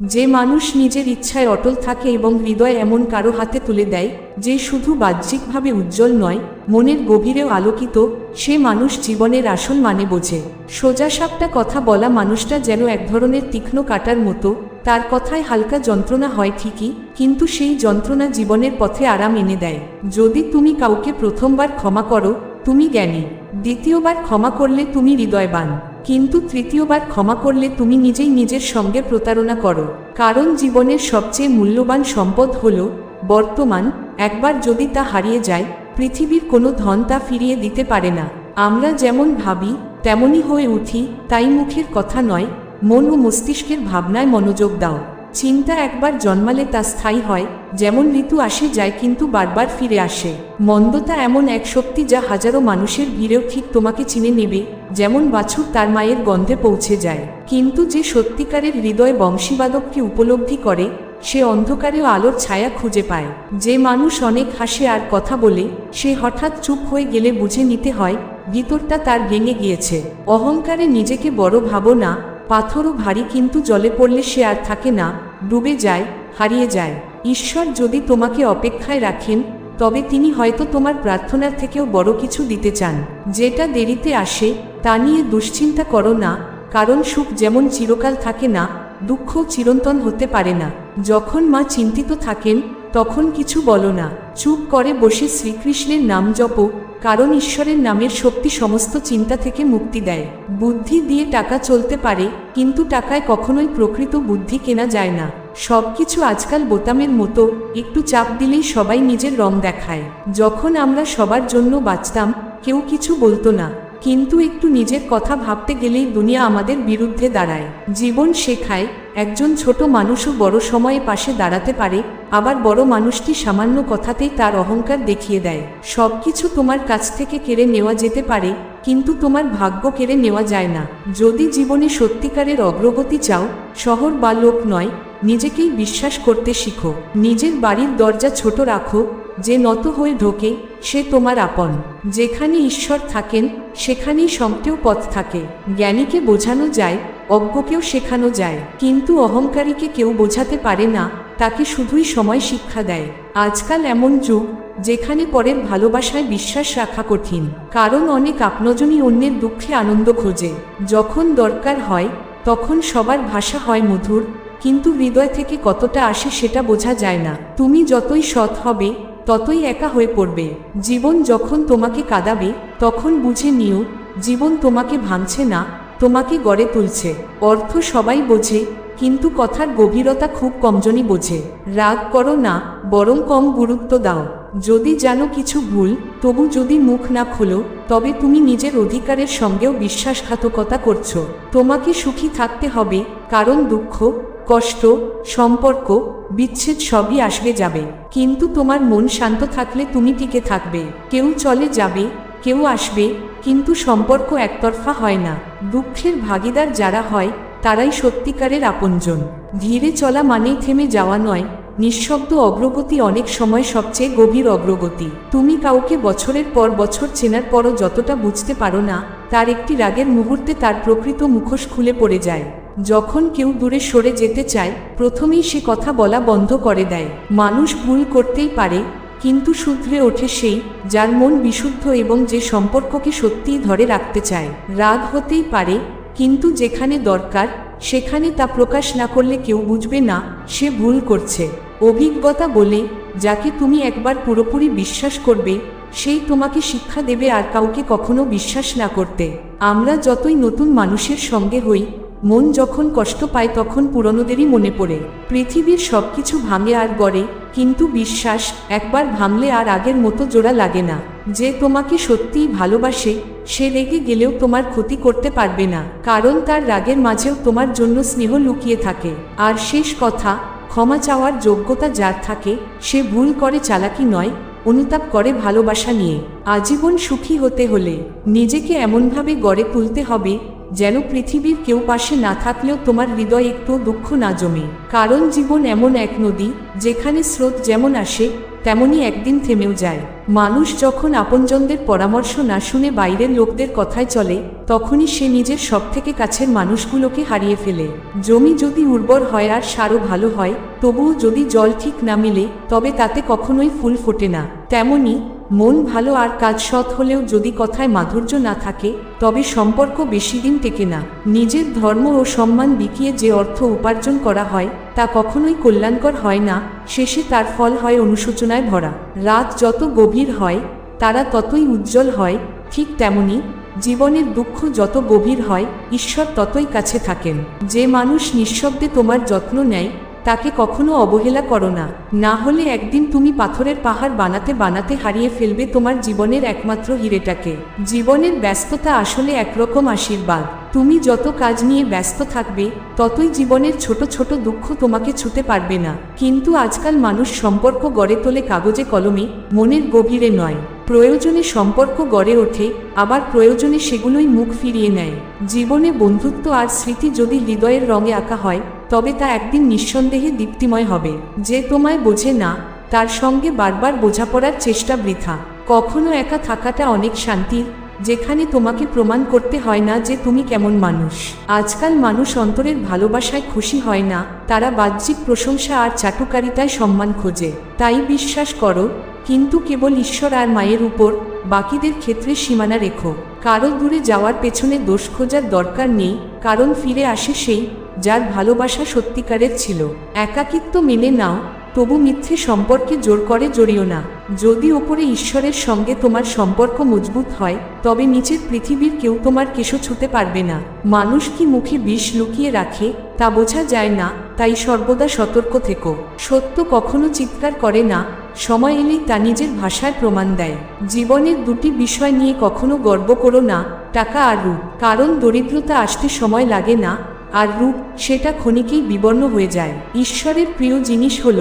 যে মানুষ নিজের ইচ্ছায় অটল থাকে এবং হৃদয় এমন কারও হাতে তুলে দেয়, যে শুধু বাহ্যিকভাবে উজ্জ্বল নয়, মনের গভীরেও আলোকিত, সে মানুষ জীবনের আসল মানে বোঝে। সোজাসাপটা কথা বলা মানুষটা যেন এক ধরনের তীক্ষ্ণ কাটার মতো, তার কথায় হালকা যন্ত্রণা হয় ঠিকই, কিন্তু সেই যন্ত্রণা জীবনের পথে আরাম এনে দেয়। যদি তুমি কাউকে প্রথমবার ক্ষমা করো, তুমি জ্ঞানী, দ্বিতীয়বার ক্ষমা করলে তুমি হৃদয়বান। কিন্তু তৃতীয়বার ক্ষমা করলে তুমি নিজেই নিজের সঙ্গে প্রতারণা করো। কারণ জীবনের সবচেয়ে মূল্যবান সম্পদ হল, বর্তমান, একবার যদি তা হারিয়ে যায়, পৃথিবীর কোনো ধন তা ফিরিয়ে দিতে পারে না। আমরা যেমন ভাবি, তেমনই হয়ে উঠি, তাই মুখের কথা নয়, মন ও মস্তিষ্কের ভাবনায় মনোযোগ দাও। চিন্তা একবার জন্মালে তা স্থায়ী হয়, যেমন ঋতু আসে যায় কিন্তু বারবার ফিরে আসে। মন্দতা এমন এক শক্তি যা হাজারো মানুষের ভিড়েও ঠিক তোমাকে চিনে নেবে, যেমন বাছুর তার মায়ের গন্ধে পৌঁছে যায়। কিন্তু যে সত্যিকারের হৃদয় বংশীবাদককে উপলব্ধি করে, সে অন্ধকারেও আলোর ছায়া খুঁজে পায়। যে মানুষ অনেক হাসে আর কথা বলে, সে হঠাৎ চুপ হয়ে গেলে বুঝে নিতে হয়, ভিতরটা তার ভেঙে গিয়েছে। অহংকারে নিজেকে বড় ভাবো না পাথরও ভারী, কিন্তু জলে পড়লে সে আর থাকে না, ডুবে যায়, হারিয়ে যায়। ঈশ্বর যদি তোমাকে অপেক্ষায় রাখেন, তবে তিনি হয়তো তোমার প্রার্থনার থেকেও বড় কিছু দিতে চান। যেটা দেরিতে আসে, তা নিয়ে দুশ্চিন্তা করো না, কারণ সুখ যেমন চিরকাল থাকে না দুঃখ চিরন্তন হতে পারে না। যখন মা চিন্তিত থাকেন তখন কিছু বলো না। চুপ করে বসে শ্রীকৃষ্ণের নাম জপো, কারণ ঈশ্বরের নামের শক্তি সমস্ত চিন্তা থেকে মুক্তি দেয়। বুদ্ধি দিয়ে টাকা চলতে পারে, কিন্তু টাকায় কখনোই প্রকৃত বুদ্ধি কেনা যায় না। সবকিছু আজকাল বোতামের মতো, একটু চাপ দিলেই সবাই নিজের রং দেখায়। যখন আমরা সবার জন্য বাঁচতাম, কেউ কিছু বলতো না। কিন্তু একটু নিজের কথা ভাবতে গেলেই দুনিয়া আমাদের বিরুদ্ধে দাঁড়ায়। জীবন শেখায়, একজন ছোট মানুষও বড় সময়ে পাশে দাঁড়াতে পারে, আবার বড় মানুষটি সামান্য কথাতেই তার অহংকার দেখিয়ে দেয়। সবকিছু তোমার কাছ থেকে কেড়ে নেওয়া যেতে পারে, কিন্তু তোমার ভাগ্য কেড়ে নেওয়া যায় না। যদি জীবনে সত্যিকারের অগ্রগতি চাও, শহর বা লোক নয়, নিজেকেই বিশ্বাস করতে শিখো। নিজের বাড়ির দরজা ছোট রাখো যে নত হয়ে ঢোকে, সে তোমার আপন। যেখানে ঈশ্বর থাকেন, সেখানেই সংকেও পথ থাকে। জ্ঞানীকে বোঝানো যায়, অজ্ঞকেও শেখানো যায়। কিন্তু অহংকারীকে কেউ বোঝাতে পারে না, তাকে শুধুই সময় শিক্ষা দেয়। আজকাল এমন যুগ, যেখানে পরের ভালোবাসায় বিশ্বাস রাখা কঠিন। কারণ অনেক আপনজনই অন্যের দুঃখে আনন্দ খোঁজে। যখন দরকার হয়, তখন সবার ভাষা হয় মধুর, কিন্তু হৃদয় থেকে কতটা আসে সেটা বোঝা যায় না। তুমি যতই সৎ হবে ততই একা হয়ে পড়বে। জীবন যখন তোমাকে কাদাবে, তখন বুঝে নিও, জীবন তোমাকে ভাঙছে না, তোমাকে গড়ে তুলছে। অর্থ সবাই বোঝে, কিন্তু কথার গভীরতা খুব কমজনই বোঝে। রাগ করো না, বরং কম গুরুত্ব দাও। যদি জানো কিছু ভুল, তবু যদি মুখ না খোলো, তবে তুমি নিজের অধিকারের সঙ্গেও বিশ্বাসঘাতকতা করছ। তোমাকে সুখী থাকতে হবে, কারণ দুঃখ, কষ্ট, সম্পর্ক, বিচ্ছেদ সবই আসবে যাবে। কিন্তু তোমার মন শান্ত থাকলে তুমি টিকে থাকবে। কেউ চলে যাবে, কেউ আসবে, কিন্তু সম্পর্ক একতরফা হয় না। দুঃখের ভাগিদার যারা হয়, তারাই সত্যিকারের আপনজন। ধীরে চলা মানেই থেমে যাওয়া নয় নিঃশব্দ অগ্রগতি অনেক সময় সবচেয়ে গভীর অগ্রগতি। তুমি কাউকে বছরের পর বছর চেনার পরও যতটা বুঝতে পারো না, তার একটি রাগের মুহূর্তে তার প্রকৃত মুখোশ খুলে পড়ে যায়। যখন কেউ দূরে সরে যেতে চায়, প্রথমেই সে কথা বলা বন্ধ করে দেয়। মানুষ ভুল করতেই পারে, কিন্তু শুধরে ওঠে সেই, যার মন বিশুদ্ধ এবং যে সম্পর্ককে সত্যিই ধরে রাখতে চায়। রাগ হতেই পারে, কিন্তু যেখানে দরকার সেখানে তা প্রকাশ না করলে কেউ বুঝবে না, সে ভুল করছে। অভিজ্ঞতা বলে, যাকে তুমি একবার পুরোপুরি বিশ্বাস করবে সেই তোমাকে শিক্ষা দেবে আর কাউকে কখনো বিশ্বাস না করতে। আমরা যতই নতুন মানুষের সঙ্গে হই, মন যখন কষ্ট পায় তখন পুরনোদেরই মনে পড়ে। পৃথিবীর সব কিছু ভাঙে আর গড়ে, কিন্তু বিশ্বাস একবার ভাঙলে আর আগের মতো জোড়া লাগে না। যে তোমাকে সত্যিই ভালোবাসে, সে রেগে গেলেও তোমার ক্ষতি করতে পারবে না, কারণ তার রাগের মাঝেও তোমার জন্য স্নেহ লুকিয়ে থাকে। আর শেষ কথা, ক্ষমা চাওয়ার যোগ্যতা যার থাকে, সে ভুল করে চালাকি নয়, অনুতাপ করে ভালোবাসা নিয়ে। আজীবন সুখী হতে হলে, নিজেকে এমনভাবে গড়ে তুলতে হবে, যেন পৃথিবীর কেউ পাশে না থাকলেও তোমার হৃদয় একটু দুঃখ না জমে। কারণ জীবন এমন এক নদী, যেখানে স্রোত যেমন আসে তেমনি একদিন থেমেও যায়। মানুষ যখন আপনজনদের পরামর্শ না শুনে বাইরের লোকদের কথায় চলে, তখনই সে নিজের সব থেকে কাছের মানুষগুলোকে হারিয়ে ফেলে। জমি যদি উর্বর হয় আর সারও ভালো হয়, তবুও যদি জল ঠিক না মিলে, তবে তাতে কখনোই ফুল ফোটে না। তেমনি মন ভালো আর কাজ সৎ হলেও যদি কথায় মাধুর্য না থাকে, তবে সম্পর্ক বেশি দিন টেকে না। নিজের ধর্ম ও সম্মান বিকিয়ে যে অর্থ উপার্জন করা হয়, তা কখনোই কল্যাণকর হয় না, শেষে তার ফল হয় অনুশোচনায় ভরা। রাত যত গভীর হয়, তারা ততই উজ্জ্বল হয়, ঠিক তেমনি জীবনের দুঃখ যত গভীর হয়, ঈশ্বর ততই কাছে থাকেন। যে মানুষ নিঃশব্দে তোমার যত্ন নেয় তাকে কখনো অবহেলা করো না। না হলে একদিন তুমি পাথরের পাহাড় বানাতে বানাতে হারিয়ে ফেলবে তোমার জীবনের একমাত্র হিরেটাকে। জীবনের ব্যস্ততা আসলে একরকম আশীর্বাদ। তুমি যত কাজ নিয়ে ব্যস্ত থাকবে, ততই জীবনের ছোট ছোট দুঃখ তোমাকে ছুতে পারবে না। কিন্তু আজকাল মানুষ সম্পর্ক গড়ে তোলে কাগজে কলমে, মনের গভীরে নয়। প্রয়োজনে সম্পর্ক গড়ে ওঠে, আবার প্রয়োজনে সেগুলোই মুখ ফিরিয়ে নেয়। জীবনে বন্ধুত্ব আর স্মৃতি যদি হৃদয়ের রঙে আঁকা হয় তবে তা একদিন নিঃসন্দেহে দীপ্তিময় হবে। যে তোমায় বোঝে না, তার সঙ্গে বারবার বোঝাপড়ার চেষ্টা বৃথা। কখনো একা থাকাটা অনেক শান্তির যেখানে তোমাকে প্রমাণ করতে হয় না যে তুমি কেমন মানুষ। আজকাল মানুষ অন্তরের ভালোবাসায় খুশি হয় না, তারা বাহ্যিক প্রশংসা আর চাটুকারিতায় সম্মান খোঁজে। তাই বিশ্বাস করো, কিন্তু কেবল ঈশ্বর আর মায়ের উপর, বাকিদের ক্ষেত্রে সীমানা রেখো। কারও দূরে যাওয়ার পেছনে দোষ খোঁজার দরকার নেই, কারণ ফিরে আসে সেই যার ভালোবাসা সত্যিকারের ছিল। একাকিত্ব মেনে নাও, তবু মিথ্যে সম্পর্কে জোর করে জড়িও না। যদি ওপরে ঈশ্বরের সঙ্গে তোমার সম্পর্ক মজবুত হয়, তবে নিচের পৃথিবীর কেউ তোমার কেশো ছুতে পারবে না। মানুষ কি মুখে বিষ লুকিয়ে রাখে, তা বোঝা যায় না, তাই সর্বদা সতর্ক থেকো। সত্য কখনো চিৎকার করে না, সময় এলেই তা নিজের ভাষায় প্রমাণ দেয়। জীবনের দুটি বিষয় নিয়ে কখনো গর্ব করো না, টাকা আর রূপ। কারণ দরিদ্রতা আসতে সময় লাগে না আর রূপ সেটা ক্ষণিকেই বিবর্ণ হয়ে যায়। ঈশ্বরের প্রিয় জিনিস হল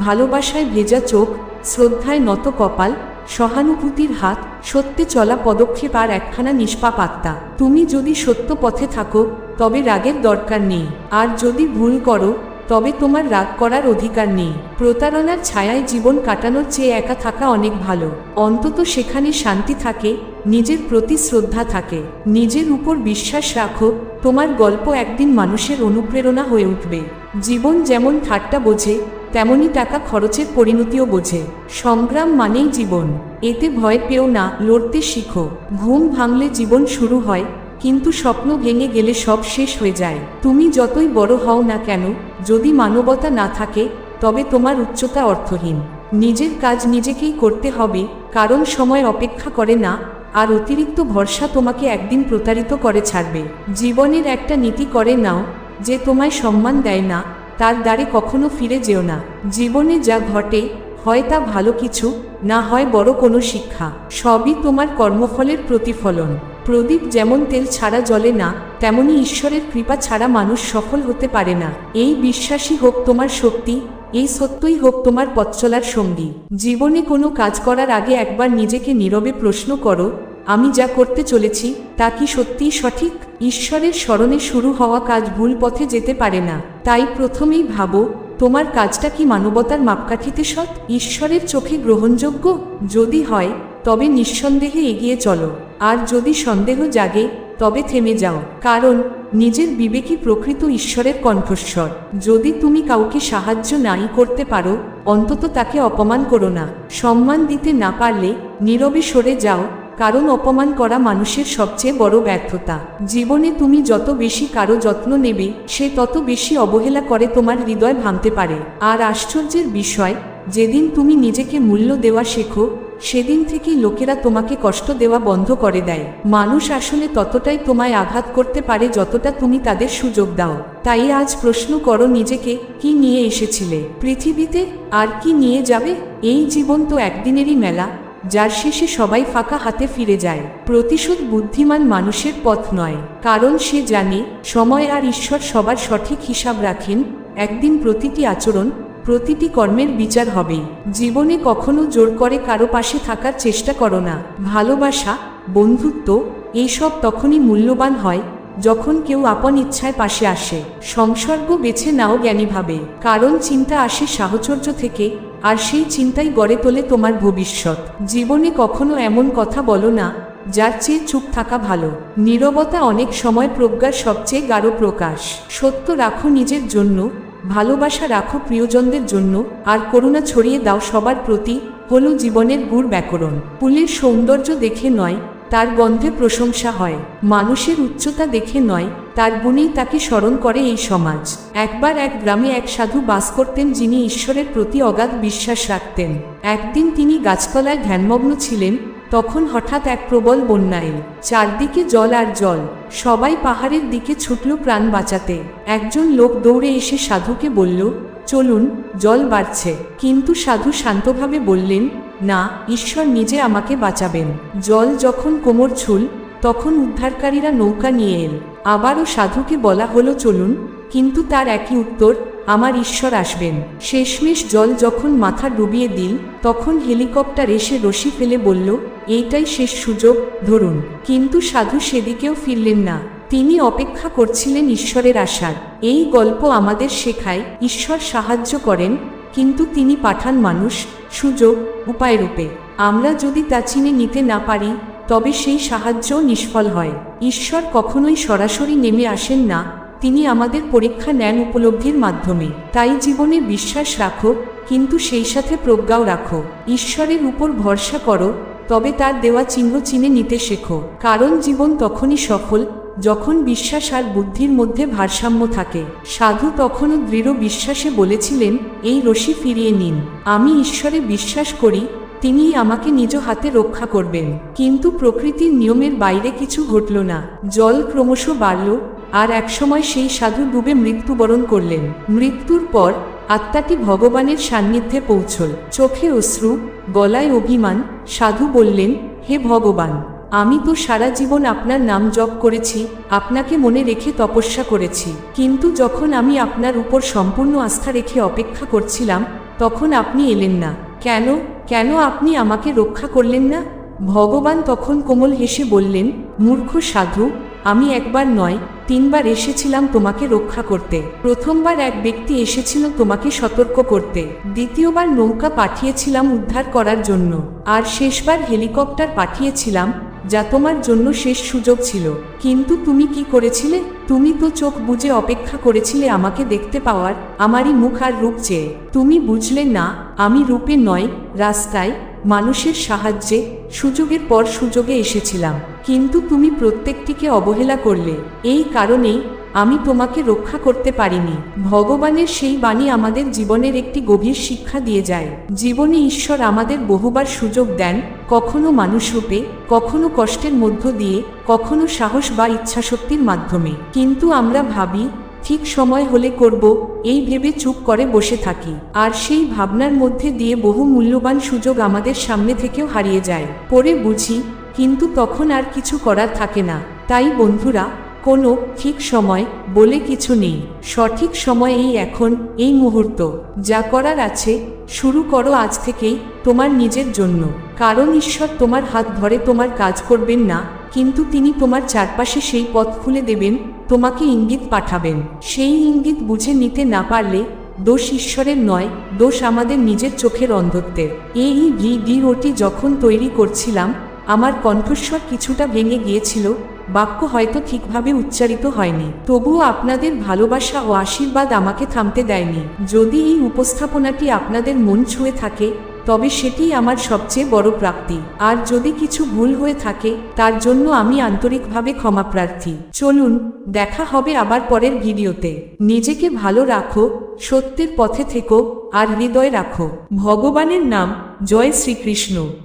ভালোবাসায় ভেজা চোখ, শ্রদ্ধায় নত কপাল, সহানুভূতির হাত, সত্যে চলা পদক্ষেপ আর একখানা নিষ্পাপ আত্মা। তুমি যদি সত্য পথে থাকো, তবে রাগের দরকার নেই। আর যদি ভুল করো তবে তোমার রাগ করার অধিকার নেই। প্রতারণার ছায়ায় জীবন কাটানোর চেয়ে একা থাকা অনেক ভালো। অন্তত সেখানে শান্তি থাকে, নিজের প্রতি শ্রদ্ধা থাকে। নিজের উপর বিশ্বাস রাখো, তোমার গল্প একদিন মানুষের অনুপ্রেরণা হয়ে উঠবে। জীবন যেমন ঠাট্টা বোঝে তেমনই টাকা খরচের পরিণতিও বোঝে। সংগ্রাম মানেই জীবন। এতে ভয় পেও না, লড়তে শিখো। ঘুম ভাঙলে জীবন শুরু হয় কিন্তু স্বপ্ন ভেঙে গেলে সব শেষ হয়ে যায়। তুমি যতই বড় হও না কেন, যদি মানবতা না থাকে, তবে তোমার উচ্চতা অর্থহীন। নিজের কাজ নিজেকেই করতে হবে, কারণ সময় অপেক্ষা করে না, আর অতিরিক্ত ভরসা তোমাকে একদিন প্রতারিত করে ছাড়বে। জীবনের একটা নীতি করে নাও, যে তোমায় সম্মান দেয় না, তার দ্বারে কখনো ফিরে যেও না। জীবনে যা ঘটে, হয় তা ভালো কিছু, না হয় বড় কোনো শিক্ষা। সবই তোমার কর্মফলের প্রতিফলন। প্রদীপ যেমন তেল ছাড়া জ্বলে না, তেমনি ঈশ্বরের কৃপা ছাড়া মানুষ সফল হতে পারে না। এই বিশ্বাসই হোক তোমার শক্তি, এই সত্যই হোক তোমার পথ চলার সঙ্গী। জীবনে কোনো কাজ করার আগে একবার নিজেকে নীরবে প্রশ্ন করো, আমি যা করতে চলেছি, তা কি সত্যিই সঠিক? ঈশ্বরের স্মরণে শুরু হওয়া কাজ ভুল পথে যেতে পারে না। তাই প্রথমেই ভাবো, তোমার কাজটা কি মানবতার মাপকাঠিতে সৎ? ঈশ্বরের চোখে গ্রহণযোগ্য? যদি হয় তবে নিঃসন্দেহে এগিয়ে চলো। আর যদি সন্দেহ জাগে, তবে থেমে যাও। কারণ, নিজের বিবেকী প্রকৃত ঈশ্বরের কণ্ঠস্বর। যদি তুমি কাউকে সাহায্য নাই করতে পারো, অন্তত তাকে অপমান করো না। সম্মান দিতে না পারলে, নীরবে সরে যাও, কারণ অপমান করা মানুষের সবচেয়ে বড় ব্যর্থতা। জীবনে তুমি যত বেশি কারও যত্ন নেবে, সে তত বেশি অবহেলা করে তোমার হৃদয় ভাঙতে পারে। আর আশ্চর্যের বিষয়, যেদিন তুমি নিজেকে মূল্য দেওয়া শেখো সেদিন থেকেই লোকেরা তোমাকে কষ্ট দেওয়া বন্ধ করে দেয়। মানুষ আসলে ততটাই তোমায় আঘাত করতে পারে যতটা তুমি তাদের সুযোগ দাও। তাই আজ প্রশ্ন করো নিজেকে, কি নিয়ে এসেছিলে? পৃথিবীতে আর কি নিয়ে যাবে? এই জীবন তো একদিনেরই মেলা, যার শেষে সবাই ফাঁকা হাতে ফিরে যায়। প্রতিশোধ বুদ্ধিমান মানুষের পথ নয়, কারণ সে জানে, সময় আর ঈশ্বর সবার সঠিক হিসাব রাখেন, একদিন প্রতিটি আচরণ প্রতিটি কর্মের বিচার হবেই জীবনে কখনো জোর করে কারও পাশে থাকার চেষ্টা করো না। ভালোবাসা, বন্ধুত্ব এইসব তখনই মূল্যবান হয়, যখন কেউ আপন ইচ্ছায় পাশে আসে। সংসর্গ বেছে নাও জ্ঞানীভাবে। কারণ চিন্তা আসে সাহচর্য থেকে, আর সেই চিন্তাই গড়ে তোলে তোমার ভবিষ্যৎ। জীবনে কখনো এমন কথা বলো না, যার চেয়ে চুপ থাকা ভালো। নীরবতা অনেক সময় প্রজ্ঞার সবচেয়ে গাঢ় প্রকাশ। সত্য রাখো নিজের জন্য ভালোবাসা রাখো প্রিয়জনদের জন্য, আর করুণা ছড়িয়ে দাও সবার প্রতি, হলো জীবনের গুড় ব্যাকরণ। ফুলের সৌন্দর্য দেখে নয়, তার গন্ধে প্রশংসা হয়। মানুষের উচ্চতা দেখে নয়, তার গুণেই তাকে স্মরণ করে এই সমাজ। একবার এক গ্রামে এক সাধু বাস করতেন যিনি ঈশ্বরের প্রতি অগাধ বিশ্বাস রাখতেন। একদিন তিনি গাছতলায় ধ্যানমগ্ন ছিলেন তখন হঠাৎ এক প্রবল বন্যা এল। চারদিকে জল আর জল। সবাই পাহাড়ের দিকে ছুটল প্রাণ বাঁচাতে। একজন লোক দৌড়ে এসে সাধুকে বলল, চলুন, জল বাড়ছে। কিন্তু সাধু শান্তভাবে বললেন, না, ঈশ্বর নিজে আমাকে বাঁচাবেন। জল যখন কোমর ছুল, তখন উদ্ধারকারীরা নৌকা নিয়ে এল। আবারও সাধুকে বলা হলো, চলুন। কিন্তু তার একই উত্তর আমার ঈশ্বর আসবেন। শেষমেশ জল যখন মাথা ডুবিয়ে দিল, তখন হেলিকপ্টার এসে রশি ফেলে বলল, এইটাই শেষ সুযোগ, ধরুন। কিন্তু সাধু সেদিকেও ফিরলেন না। তিনি অপেক্ষা করছিলেন ঈশ্বরের আশার। এই গল্প আমাদের শেখায়, ঈশ্বর সাহায্য করেন, কিন্তু তিনি পাঠান মানুষ, সুযোগ, উপায় রূপে। আমরা যদি তা চিনে নিতে না পারি, তবে সেই সাহায্য নিষ্ফল হয়। ঈশ্বর কখনোই সরাসরি নেমে আসেন না তিনি আমাদের পরীক্ষা নেন উপলব্ধির মাধ্যমে। তাই জীবনে বিশ্বাস রাখো, কিন্তু সেই সাথে প্রজ্ঞাও রাখো। ঈশ্বরের উপর ভরসা করো, তবে তার দেওয়া চিহ্ন চিনে নিতে শেখো। কারণ জীবন তখনই সফল, যখন বিশ্বাস আর বুদ্ধির মধ্যে ভারসাম্য থাকে। সাধু তখনও দৃঢ় বিশ্বাসে বলেছিলেন, এই রশি ফিরিয়ে নিন। আমি ঈশ্বরে বিশ্বাস করি, তিনিই আমাকে নিজ হাতে রক্ষা করবেন। কিন্তু প্রকৃতির নিয়মের বাইরে কিছু ঘটল না। জল ক্রমশ বাড়ল আর একসময় সেই সাধু ডুবে মৃত্যুবরণ করলেন। মৃত্যুর পর আত্মাটি ভগবানের সান্নিধ্যে পৌঁছল। চোখে অশ্রু, গলায় অভিমান, সাধু বললেন, হে ভগবান, আমি তো সারা জীবন আপনার নাম জপ করেছি, আপনাকে মনে রেখে তপস্যা করেছি। কিন্তু যখন আমি আপনার উপর সম্পূর্ণ আস্থা রেখে অপেক্ষা করছিলাম, তখন আপনি এলেন না। কেন কেন আপনি আমাকে রক্ষা করলেন না? ভগবান তখন কোমল হেসে বললেন, মূর্খ সাধু আমি একবার নয়, তিনবার এসেছিলাম তোমাকে রক্ষা করতে। প্রথমবার এক ব্যক্তি এসেছিল তোমাকে সতর্ক করতে। দ্বিতীয়বার নৌকা পাঠিয়েছিলাম উদ্ধার করার জন্য। আর শেষবার হেলিকপ্টার পাঠিয়েছিলাম, যা তোমার জন্য শেষ সুযোগ ছিল। কিন্তু তুমি কি করেছিলে? তুমি তো চোখ বুজে অপেক্ষা করেছিলে আমাকে দেখতে পাওয়ার, আমারই মুখ আর রূপ চেয়ে। তুমি বুঝলে না, আমি রূপে নয়, রাস্তায় মানুষের সাহায্যে, সুযোগের পর সুযোগে এসেছিলাম। কিন্তু তুমি প্রত্যেকটিকে অবহেলা করলে। এই কারণেই আমি তোমাকে রক্ষা করতে পারিনি। ভগবানের সেই বাণী আমাদের জীবনের একটি গভীর শিক্ষা দিয়ে যায়। জীবনে ঈশ্বর আমাদের বহুবার সুযোগ দেন, কখনো মানুষ রূপে, কখনো কষ্টের মধ্য দিয়ে, কখনো সাহস বা ইচ্ছাশক্তির মাধ্যমে। কিন্তু আমরা ভাবি ঠিক সময় হলে করব, এই ভেবে চুপ করে বসে থাকি। আর সেই ভাবনার মধ্যে দিয়ে বহু মূল্যবান সুযোগ আমাদের সামনে থেকেও হারিয়ে যায়। পরে বুঝি, কিন্তু তখন আর কিছু করার থাকে না। তাই বন্ধুরা কোনো ঠিক সময় বলে কিছু নেই। সঠিক সময় এই এখন এই মুহূর্ত। যা করার আছে, শুরু করো আজ থেকেই তোমার নিজের জন্য। কারণ ঈশ্বর তোমার হাত ধরে তোমার কাজ করবেন না, কিন্তু তিনি তোমার চারপাশে সেই পথ খুলে দেবেন, তোমাকে ইঙ্গিত পাঠাবেন। সেই ইঙ্গিত বুঝে নিতে না পারলে দোষ ঈশ্বরের নয়, দোষ আমাদের নিজের চোখের অন্ধত্বের। এই ভিডিওটি যখন তৈরি করছিলাম, আমার কণ্ঠস্বর কিছুটা ভেঙে গিয়েছিল বাক্য হয়তো ঠিকভাবে উচ্চারিত হয়নি। তবুও আপনাদের ভালোবাসা ও আশীর্বাদ আমাকে থামতে দেয়নি। যদি এই উপস্থাপনাটি আপনাদের মন ছুঁয়ে থাকে, তবে সেটি আমার সবচেয়ে বড় প্রাপ্তি। আর যদি কিছু ভুল হয়ে থাকে, তার জন্য আমি আন্তরিকভাবে ক্ষমা প্রার্থী। চলুন, দেখা হবে আবার পরের ভিডিওতে। নিজেকে ভালো রাখো, সত্যের পথে থেকো, আর হৃদয় রাখো। ভগবানের নাম, জয় শ্রীকৃষ্ণ।